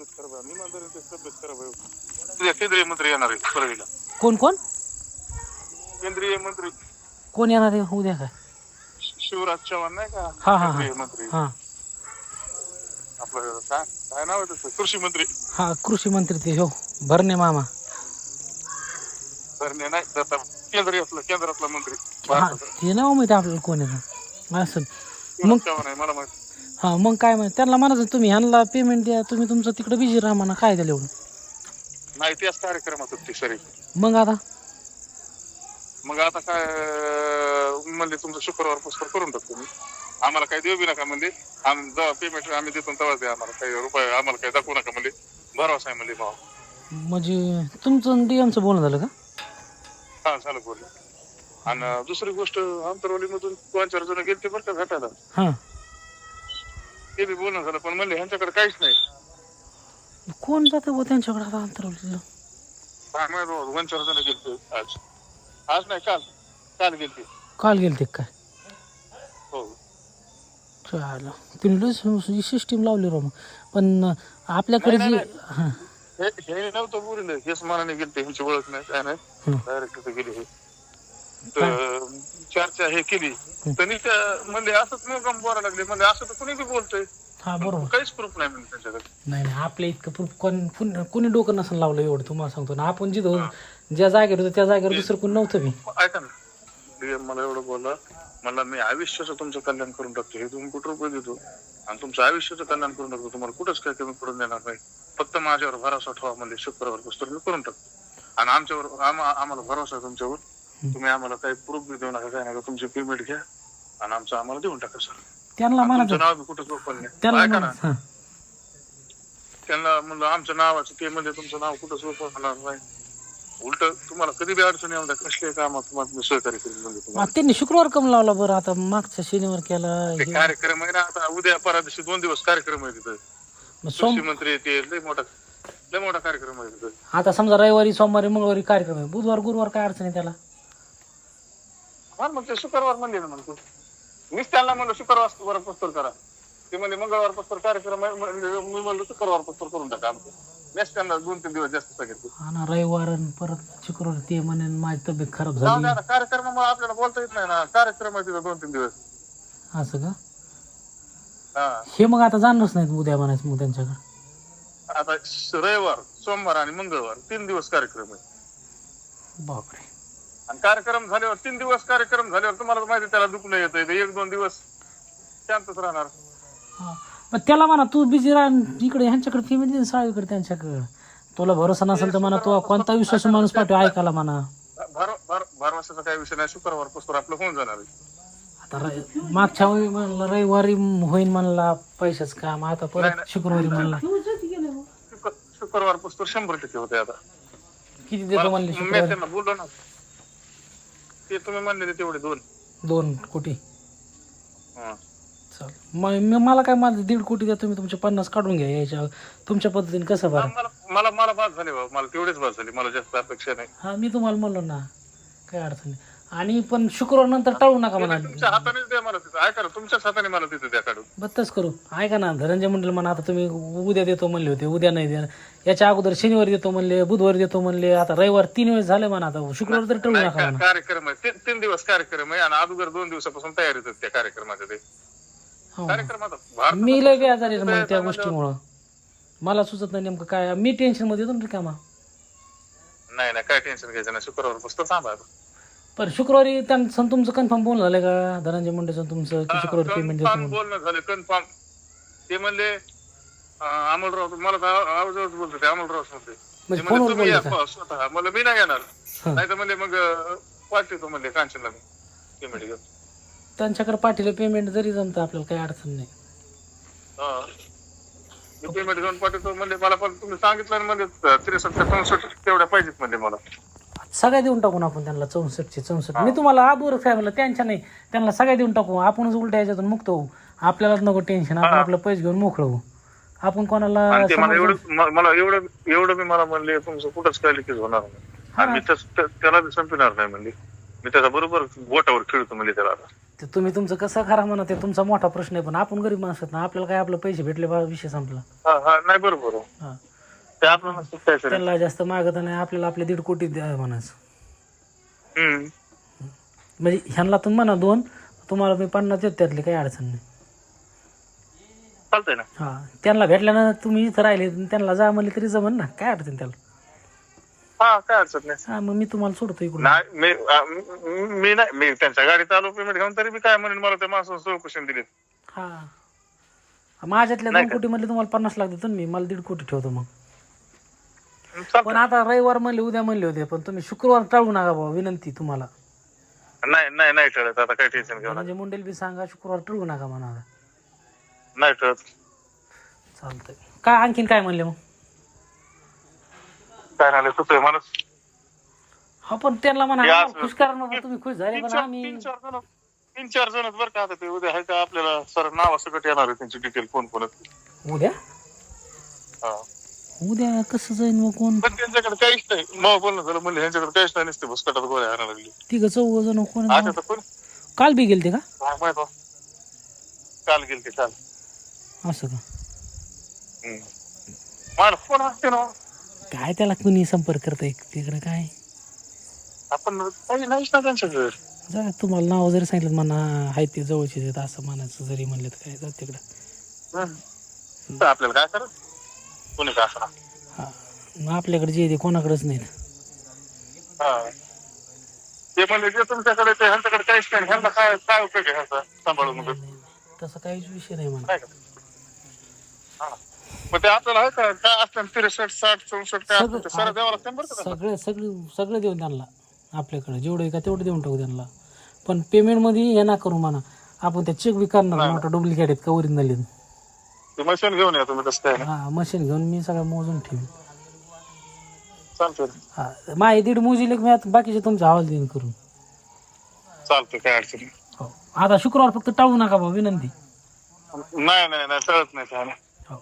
तब्येत खराब आहे. मी म्हणतो ते तब्येत खराब आहे. उद्या केंद्रीय मंत्री येणार आहे परळीला कोण कोण? केंद्रीय मंत्री. कोण येणार आहे उद्या काय? शि- शिवराज चव्हाण नाही का? हा, हा. केंद्रीय मंत्री. हां. आपलं काय काय नाव आहे त्याचं? कृषी मंत्री. हा कृषी मंत्री ते हो. भरणे मामा. धरणे नाही दत्ता. केंद्रीय आपलं केंद्रातला मंत्री. हा भारताचा. ते नाव माहिती आपल्याला कोण आहे असं शिवराज चव्हाण आहे मला माहिती. हा मग काय माहिती? त्यांना म्हणायचं तुम्ही ह्यांना पेमेंट द्या तुम्ही तुमचं तिकडे बिझी राहा म्हणा काय द्याल एवढं? नाही त्याच कार्यक्रमात होती सरी. मग आता? मग आता काय अं, म्हणले तुमचं शुक्रवार पुस्तक करून टाकतो मी. आम्हाला काही देऊ बी नका म्हणजे आम्ही जेव्हा पेमेंट आम्ही देतो तेव्हा द्या आम्हाला. काही रुपये आम्हाला काही दाखवू नका म्हणजे भरोसा आहे म्हणजे भाव. म्हणजे तुमचं डीएमचं बोलणं झालं का? हा झालं बोलले आणि दुसरी गोष्ट आंतरवालीमधून दोन चार जण गेले बरं का भेटायला. हां. ते बी बोलणं झालं पण म्हणले ह्यांच्याकडे काहीच नाही. कोण जातं बुवा त्यांच्याकडे आता अंतरवलं काय माहीत बाबा, दोन चार जण गेलते आज. आज नाही काल. काल गेलते. काल गेले ते काय? हो. चालेल तुम्ही सिस्टीम लावली राव मग. पण आपल्याकडे नाही, जे नाही, हां. हे हे नव्हतं बोलले हेच मनाने गेलते ह्यांची ओळख नाही काय नाही. डायरेक्ट तिथे गेले हे. तर चर्चा हे केली. त्यांनी त्या म्हणजे असंच मुकाम बोलायला लागले? म्हणजे असं तर कुणी बी बोलतोय. हा बरोबर. काहीच प्रूफ नाही म्हणजे त्यांच्याकडे. नाही नाही आपल्या इतकं प्रूफ कोण कोण- कोणी डोकं नसेल लावलं एवढं तुम्हाला सांगतो ना. आपण जिथं ज्या जागेवर होतो त्या जागेवर दुसरं कोणी नव्हतं मी ऐका ना. DM मला एवढं बोलला मला मी आयुष्याचं तुमचं कल्याण करून टाकतो. हे तुम्ही कुठं रुपये देतो? आणि तुमचं आयुष्याचं कल्याण करून टाकतो. तुम्हाला कुठंच काय कमी पडून देणार नाही. फक्त माझ्यावर भरोसा ठेवा म्हणजे शुक्रवार पुस्तक मी करून टाकतो. आणि आमच्यावर आम्हा- आम्हाला भरोसा आहे तुमच्यावर. तुम्ही आम्हाला काही प्रूफ बी देऊ नका काय नका. तुमची पेमेंट घ्या आणि आमचं आम्हाला देऊन टाका सर त्यांना तुमचं नाव बी नाही. त्यांना ऐका ना. म्हणायचं. त्यांना म्हणलं आमच्या नावाचं ते म्हणजे तुमचं नाव ओपन होणार नाही. उलट तुम्हाला कधी बी अडचणी येऊ द्या कसले काम तुम्हाला मी सहकार्य करेन म्हणजे तुम्हाला. त्यांनी शुक्रवार कम लावला बरं आता मागच्या शनिवार केला ते हे. कार्यक्रम आहे ना आता उद्या परा दिवशी दोन दिवस कार्यक्रम आहे तिथं. मग सोम कृषी मंत्री येते लय मोठा लय मोठा कार्यक्रम आहे तिथं. आता समजा रविवारी सोमवारी मंगळवारी कार्यक्रम आहे. बुधवार गुरुवार काय अडचण आहे त्याला? हा मग ते शुक्रवार म्हणले ना म्हणतो मीच त्यांना म्हणलं शुक्रवार पस्तर करा. ते म्हणजे मंगळवार पस्तर कार्यक्रम आहे. म्हणले, मी म्हणलं शुक्रवार पस्तर करून टाका आमचं. मीच त्यांना दोन तीन दिवस जास्त सांगितलं. हा ना रविवार आणि परत शुक्रवार ते म्हणे माझी तब्येत खराब जाऊ झाली द्या ना कार्यक्रमामुळे आपल्याला बोलता येत नाही ना. कार्यक्रम आहे तिथं दोन तीन दिवस. असं का? हा. हे मग आता जाणारच नाहीत उद्या म्हणायचं मग त्यांच्याकडे. आता श- रविवार सोमवार आणि मंगळवार तीन दिवस कार्यक्रम आहे. बापरे. आणि कार्यक्रम झाल्यावर तीन दिवस कार्यक्रम झाल्यावर तुम्हाला माहिती त्याला दुखणं येतं एक दोन दिवस शांतच राहणार. हा. मग त्याला म्हणा तू बिझी राह इकडे ह्यांच्याकडे पेमेंट दे साळीकडे त्यांच्याकडे? तुला भरोसा नसेल तर म्हणा तू कोणता विश्वास माणूस पाठव ऐकायला म्हणा. भर भर भरवशाचा काही विषय नाही शुक्रवार पुस्तक आपलं होऊन जाणार आहे. आता र- मागच्या वेळी म्हणलं रविवारी होईन म्हणला पैशाच काम आता परत. शुक्रवारी म्हणला. शुक्र- शुक्रवार पुस्तक शंभर टक्के होते आता. किती देतो म्हणले मी शुक्रवारी? त्यांना बोललो ना. ते तुम्ही म्हणले तेवढे दोन. दोन कोटी. हं. चल. मग मी- मला काय माझं दीड कोटी द्या तुम्ही तुमचे पन्नास काढून घ्या याच्या तुमच्या पद्धतीने कसं मला मला मला बाद झाली बाबा मला तेवढेच बाद झाली. मला जास्त अपेक्षा नाही. हा मी तुम्हाला म्हणलो ना. काय अडचण नाही. आणि पण शुक्रवार नंतर टाळू नका म्हणा. तुमच्या हातानेच द्या मला तिथं. ऐका ना तुमच्याच हाताने मला तिथं द्या काढून. बत्तच करू. ऐका ना धनंजय मंडळ म्हणा आता तुम्ही उद्या देतो म्हणले होते उद्या नाही द्या याच्या अगोदर शनिवारी देतो म्हणले बुधवारी देतो म्हणले आता रविवार तीन वेळेस झाले म्हणा आता शुक्रवार तर टाळू नका म्हणा. कार्यक्रम आहे. तीन तीन दिवस कार्यक्रम आहे आणि अगोदर दोन दिवसापासून तयारीत आहेत त्या कार्यक्रमाच्या ते. हो. कार्यक्रमात मी लय बेजारी आहे मग त्या गोष्टीमुळं. मला सुचत नाही नेमकं काय. मी टेन्शनमध्ये येतो ना रिकामा. नाही नाही काय टेन्शन घ्यायचं नाही. शुक्रवार पुस्तक थांबा पण शुक्रवारी त्यांचं तुमचं कन्फर्म बोलणं झालं का? धनंजय मुंडेचं तुमचं की शुक्रवारी पेमेंट देतो कन्फर्म म्हणून. बोलणं झालं कन्फर्म ते म्हणले अं, अमोलराव मला तर आव- आवाजावरच बोलतो ते अमोलराव म्हणते ते म्हणजे म्हणले फोनवर तुम्ही या बोलले का प- स्वतः मला मी नाही येणार. हा. नाही तर म्हणले मग अं, पाठवतो म्हणले कांचनला मी. पेमेंट घेऊन त्यांच्याकडे पाठीला पेमेंट जरी जमतं आपल्याला काही अडचण नाही. हा. मी पेमेंट घेऊन पाठवतो म्हणले मला पण तुम्ही सांगितलं ना म्हणजे त्रेसष्ट चौसष्ट तेवढ्या पाहिजेत म्हणले मला. सगळ्या देऊन टाकून आपण त्यांना चौसष्टचे चौसष्ट. मी तुम्हाला आदवर फॅमिली त्यांच्या नाही. त्यांना सगळ्या देऊन टाकू. आपणच उलट्या याच्यातून मुक्त होऊ. आपल्यालाच नको टेन्शन आपण आपलं पैसे घेऊन मोकळं होऊ. आपण कोणाला आणि ते मला एवढं म- मला एवढं एवढं मी मला म्हणले तुमचं कुठंच काय लिकेज होणार नाही. आणि मी तस- त्या- त्याला बी संपणार नाही म्हणले. मी त्याचा बरोबर बोटावर खेळतो म्हणजे त्याला आता. ते तुम्ही तुमचं कसं करा म्हणा ते तुमचा मोठा प्रश्न आहे पण आपण गरीब माणसं आहेत ना आपल्याला काय आपलं पैसे भेटले बा विषय संपला. हा हा नाही बरोबर. हा. ते आपल्याला सुटायचं नाही. त्यांना जास्त मागत नाही आपल्याला आपले दीड कोटी द्या म्हणायचं. हम्म. म्हणजे ह्यांना तुम्ही म्हणा दोन तुम्हाला मी पन्नास देत त्यातली काही अडचण नाही. चालतंय ना. हा त्यांना भेटल्यानं तुम्ही इथं राहिले त्यांना जा म्हणले तरी जमन ना काय अडचण त्याला? हा काय अडचण नाही. हा मग मी तुम्हाला सोडतो इकडून. नाही मी आ, मी मी नाही मी त्यांच्या गाडीत आलो पेमेंट घेऊन तरी मी काय म्हणेन मला त्या माणसानं चौकशी दिली हा. माझ्यातल्या दोन? कोटी मधले तुम्हाला पन्नास लाख देतो ना मी मला दीड कोटी ठेवतो मग. पण. आता रविवार म्हणले उद्या म्हणले होते पण तुम्ही शुक्रवार टाळू नका बाबा विनंती तुम्हाला. नाही नाही नाही ठरत. आता काही टेन्शन घेऊ नका. म्हणजे मुंडेल बी सांगा शुक्रवार टाळू नका म्हणा आता. नाही ठरत. चालतंय. काय आणखीन काय म्हणले मग? काय नाही मला हा पण त्यांना म्हणा या आम्हाला असं. खुश करा ना तुम्ही खुश झाले तीन पण चार आम्ही तीन चार जण तीन चार जण बरं का आता ते उद्या आहे का आपल्याला सर नाव सकट येणार आहे त्यांची डिटेल फोन फोन उद्या? हा. उद्या कसं जाईन मग कोण? पण त्यांच्याकडे काहीच नाही. मग बोलणं झालं म्हणजे ह्यांच्याकडे काहीच नाही नसते भुसकटात गोळ्या आणायला लागली. तिघ चौघ जण कोण? आता तर कोण? काल बी गेलते का? काय माहीत बा. काल गेल ते काल. असं का? हम्म. मला फोन असते ना. काय त्याला कुणी संपर्क करताय तिकडे काय? आपण काही नाहीच ना त्यांच्याकडे. जा तुम्हाला नाव जरी सांगितलं म्हणा आहे ते जवळचे आहेत असं म्हणायचं जरी म्हणलं तर काय जा तिकडं. तर आपल्याला काय करत कोणी काय असणार हा. मग आपल्याकडे जे आहे ते कोणाकडेच नाही ना. हा. ते म्हणजे जे तुमच्याकडे ते ह्यांच्याकडे काहीच नाही. ह्यांना काय काय उपयोग आहे ह्यांचा? सांभाळून वगैरे? तसं काहीच विषय नाही म्हणा नाही का? हा. मग ते आपल्याला आहे का? काय असतं? त्रेसष्ट साठ चौसष्ट काय असतं? ते सर द्यावं लागतं बरं का सगळं सगळं सगळं देऊन त्यांना. आपल्याकडे. जेवढं आहे का तेवढं देऊन टाकू त्यांना. पण पेमेंटमध्ये हे ना करू म्हणा. आपण त्या चेक बी करणार. मोठा डुप्लिकेट आहेत का ओरिजिनल आहेत? ते मशीन घेऊन या तुम्ही तसं काय? हा मशीन घेऊन मी सगळं मोजून ठेवीन. चालतंय. हा माझे दीड मोजीले की मी आता बाकीचे तुमच्या हवाल देईन करून. चालतंय काय अडचण नाही. हो आता शुक्रवार फक्त टाळू नका भाऊ विनंती. नाही नाही नाही टळत नाही हा.